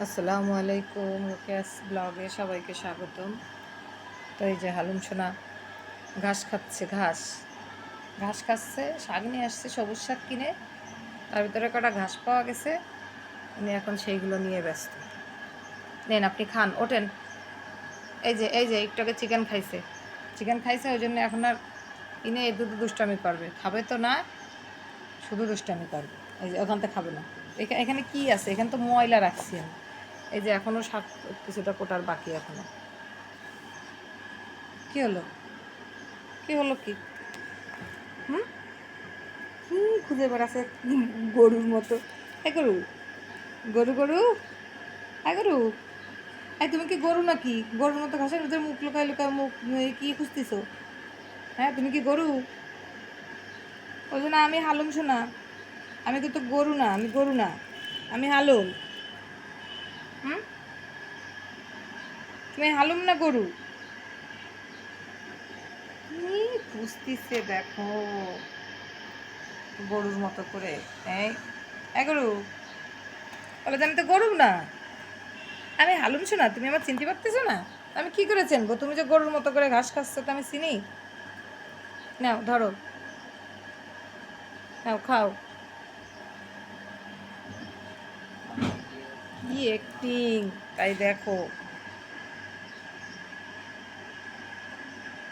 আসসালামু আলাইকুম রোকেয়াস ব্লগে সবাইকে স্বাগতম। তো এই যে হালুম সোনা, ঘাস খাচ্ছে, ঘাস। ঘাস খাচ্ছে, শাক নিয়ে আসছে, সবুজ শাক কিনে। তার ভিতরে কটা ঘাস পাওয়া গেছে। উনি এখন সেইগুলো নিয়ে ব্যস্ত। নেন, আপনি খান, ওঠেন। এই যে এই যে, একটু আগে চিকেন খাইছে। চিকেন খাইছে, ওই জন্য এখন আর ইনে দুধ দুষ্টামি করবে। খাবে তো না, শুধু দুষ্টামি করবে। এই যে, ওখান থেকে খাবে না। এখা- এখানে কি আছে? এখানে তো ময়লা রাখছি আমি। এই যে এখনও শাক কিছুটা কোটার বাকি এখনও। কি হলো? কি হলো কি? হুম? কি খুঁজে বেড়াচ্ছে গরুর মতো? হ্যাঁ গরু গরু গরু হ্যাঁ গরু। হ্যাঁ তুমি কি গরু নাকি? গরুর মতো ঘাসের ভিতরে মুখ লুকায় লুকায় মুখ কি খুঁজতেছো? হ্যাঁ তুমি কি গরু? ওই জন্য আমি হালুম শোনা আমি কিন্তু গরু না, আমি গরু না, আমি হালুম। হুম? তুমি হালুম না গরু? খুঁজতিছে দেখো। গরুর মতো করে, এই গরু। বলে আমি তো গরু না। আমি হালুম শোনা তুমি আমার চিনতে পারতেছো না? আমি কি করে চিনবো? তুমি যে গরুর মতো করে ঘাস খাচ্ছ, তো আমি চিনি। নাও, ধরো। নাও, খাও। কি অ্যাক্টিং তাই দেখো।